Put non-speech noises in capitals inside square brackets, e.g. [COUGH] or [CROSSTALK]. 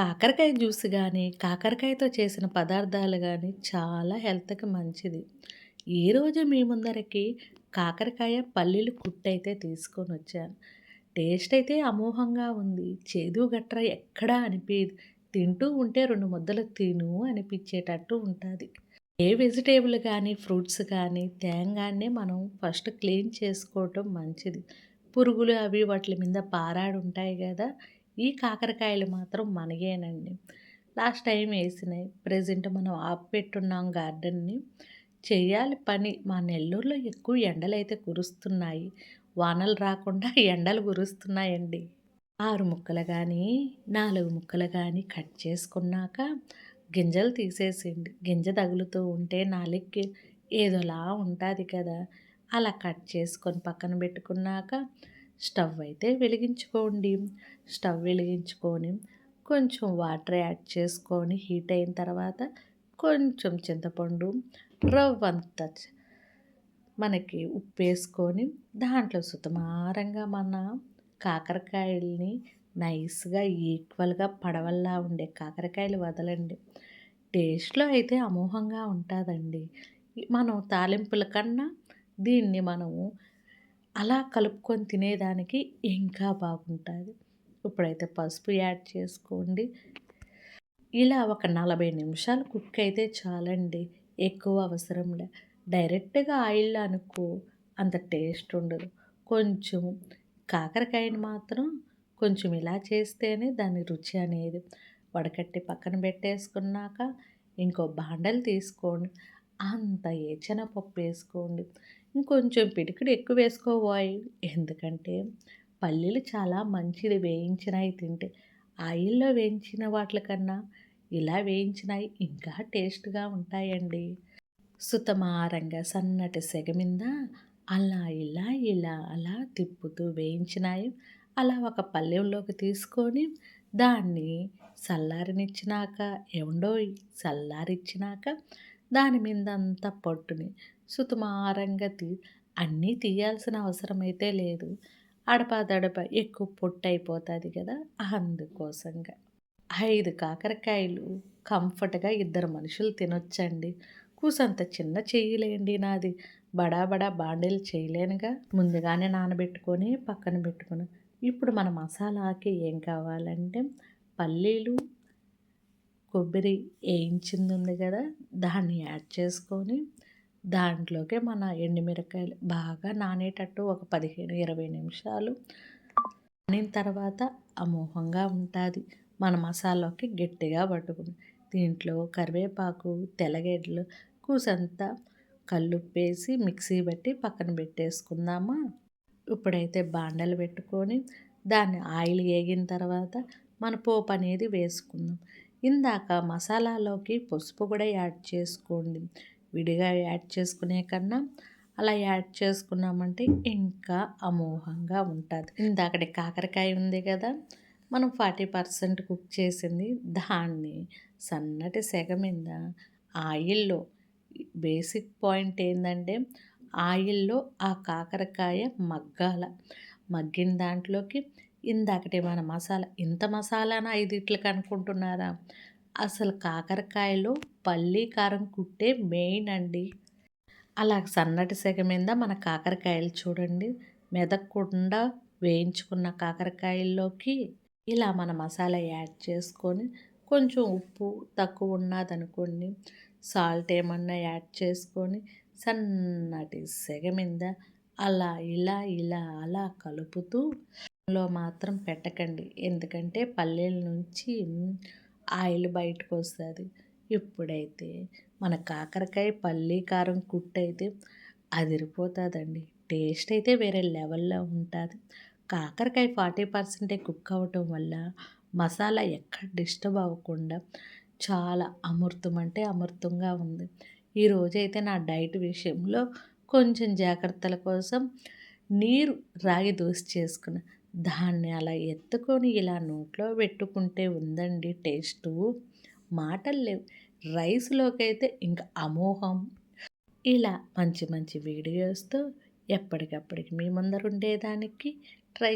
కాకరకాయ జ్యూస్ కానీ కాకరకాయతో చేసిన పదార్థాలు కానీ చాలా హెల్త్కి మంచిది. ఈరోజు మీ ముందరకి కాకరకాయ పల్లీలు కుట్టయితే తీసుకొని వచ్చాను టేస్ట్ అయితే అమోహంగా ఉంది. చేదు గట్ర ఎక్కడా అనిపించదు తింటూ ఉంటే రెండు ముద్దలు తిను అనిపించేటట్టు ఉంటుంది. ఏ వెజిటేబుల్ కానీ ఫ్రూట్స్ కానీ తేంగానే మనం ఫస్ట్ క్లీన్ చేసుకోవటం మంచిది. పురుగులు అవి వాటి మీద పారాడు ఉంటాయి కదా ఈ కాకరకాయలు మాత్రం మనగేనండి. లాస్ట్ టైం వేసినాయి ప్రజెంట్ మనం ఆపెట్టున్నాం గార్డెన్ని. చేయాలి పని. మా నెల్లూరులో ఎక్కువ ఎండలు అయితే కురుస్తున్నాయి. వానలు రాకుండా [LAUGHS] ఎండలు కురుస్తున్నాయండి. ఆరు ముక్కలు కానీ నాలుగు ముక్కలు కానీ కట్ చేసుకున్నాక గింజలు తీసేసేయండి. గింజ తగులుతూ ఉంటే నాలుగుకి ఏదోలా ఉంటుంది కదా. అలా కట్ చేసుకొని పక్కన పెట్టుకున్నాక స్టవ్ అయితే వెలిగించుకోండి. స్టవ్ వెలిగించుకొని కొంచెం వాటర్ యాడ్ చేసుకొని హీట్ అయిన తర్వాత కొంచెం చింతపండు రవ్వంత మనకి ఉప్పు వేసుకొని దాంట్లో సుతమారంగా మన కాకరకాయల్ని నైస్గా ఈక్వల్గా పడవల్లా ఉండే కాకరకాయలు వదలండి. టేస్ట్లో అయితే అమోఘంగా ఉంటుందండి. మనం తాలింపుల కన్నా దీన్ని మనము అలా కలుపుకొని తినేదానికి ఇంకా బాగుంటుంది. ఇప్పుడైతే పసుపు యాడ్ చేసుకోండి. ఇలా ఒక నలభై నిమిషాలు కుక్ అయితే చాలండి. ఎక్కువ అవసరం లే. డైరెక్ట్గా ఆయిల్ అనుకో అంత టేస్ట్ ఉండదు. కొంచెం కాకరకాయని మాత్రం కొంచెం ఇలా చేస్తేనే దాని రుచి అనేది వడకట్టి పక్కన పెట్టేసుకున్నాక ఇంకో బాండలు తీసుకోండి. అంత ఏచన పప్పు వేసుకోండి. ఇంకొంచెం పిడికిడు ఎక్కువ వేసుకోబోయి ఎందుకంటే పల్లీలు చాలా మంచిది వేయించినవి తింటే. ఆయిల్లో వేయించిన వాటికన్నా ఇలా వేయించినవి ఇంకా టేస్ట్గా ఉంటాయండి. సుతమారంగా సన్నటి సెగ మీద అలా ఇలా ఇలా అలా తిప్పుతూ వేయించినాయి అలా ఒక పల్లెంలోకి తీసుకొని దాన్ని చల్లారినిచ్చినాక ఏముండో చల్లారిచ్చినాక దాని మీద అంతా పొట్టుని సుతుమారంగా తీ అన్నీ తీయాల్సిన అవసరం అయితే లేదు అడపదడప ఎక్కువ పొట్టు అయిపోతుంది కదా అందుకోసంగా. ఐదు కాకరకాయలు కంఫర్ట్గా ఇద్దరు మనుషులు తినొచ్చండి. కూసంత చిన్న చెయ్యలేండి నాది. బడా బడా బాండీలు చేయలేనుగా ముందుగానే నానబెట్టుకొని పక్కన పెట్టుకుని. ఇప్పుడు మన మసాలాకి ఏం కావాలంటే పల్లీలు కొబ్బరి వేయించింది ఉంది కదా దాన్ని యాడ్ చేసుకొని దాంట్లోకి మన ఎండుమిరకాయలు బాగా నానేటట్టు ఒక పదిహేను ఇరవై నిమిషాలు నానిన తర్వాత అమోహంగా ఉంటుంది. మన మసాలాకి గట్టిగా పట్టుకుని దీంట్లో కరివేపాకు తెల్లగడ్డలు కూసంతా కల్లుప్పేసి మిక్సీ పెట్టి పక్కన పెట్టేసుకుందామా? ఇప్పుడైతే బాండలు పెట్టుకొని దాన్ని ఆయిల్ వేగిన తర్వాత మన పోపు అనేది వేసుకుందాం. ఇందాక మసాలాలోకి పసుపు కూడా యాడ్ చేసుకోండి. విడిగా యాడ్ చేసుకునే కన్నా అలా యాడ్ చేసుకున్నామంటే ఇంకా అమోఘంగా ఉంటుంది. ఇందాకటి కాకరకాయ ఉంది కదా మనం ఫార్టీ పర్సెంట్ కుక్ చేసింది దాన్ని సన్నటి సెగ మీద ఆయిల్లో బేసిక్ పాయింట్ ఏంటంటే ఆయిల్లో ఆ కాకరకాయ మగ్గాల. మగ్గిన దాంట్లోకి ఇందాకటి మన మసాలా ఇంత మసాలానా ఐదిట్లకి అనుకుంటున్నారా? అసలు కాకరకాయలో పల్లీ కారం కుట్టే మెయిన్ అండి. అలా సన్నటి సెగ మీద మన కాకరకాయలు చూడండి. మెదక్కుండా వేయించుకున్న కాకరకాయల్లోకి ఇలా మన మసాలా యాడ్ చేసుకొని కొంచెం ఉప్పు తక్కువ ఉన్నదనుకోండి సాల్ట్ ఏమన్నా యాడ్ చేసుకొని సన్నటి సెగ మీద అలా ఇలా ఇలా అలా కలుపుతూ లో మాత్రం పెట్టకండి. ఎందుకంటే పల్లెల నుంచి ఆయిల్ బయటకు వస్తుంది ఇప్పుడైతే మన కాకరకాయ పల్లీ కారం కుట్టయితే అదిరిపోతుందండి. టేస్ట్ అయితే వేరే లెవెల్లో ఉంటుంది. కాకరకాయ ఫార్టీ పర్సెంటే కుక్ అవ్వటం వల్ల మసాలా ఎక్కడ డిస్టర్బ్ అవ్వకుండా చాలా అమృతం అంటే అమృతంగా ఉంది. ఈరోజైతే నా డైట్ విషయంలో కొంచెం జాగ్రత్తల కోసం నీరు రాగి దోశ చేసుకున్న. దాన్ని అలా ఎత్తుకొని ఇలా నోట్లో పెట్టుకుంటే ఉందండి టేస్టు. మాటలు లేవు. రైస్లోకి అయితే ఇంకా అమోహం ఇలా మంచి మంచి వీడియోస్తో ఎప్పటికప్పటికి మీ ముందర ఉండేదానికి ట్రై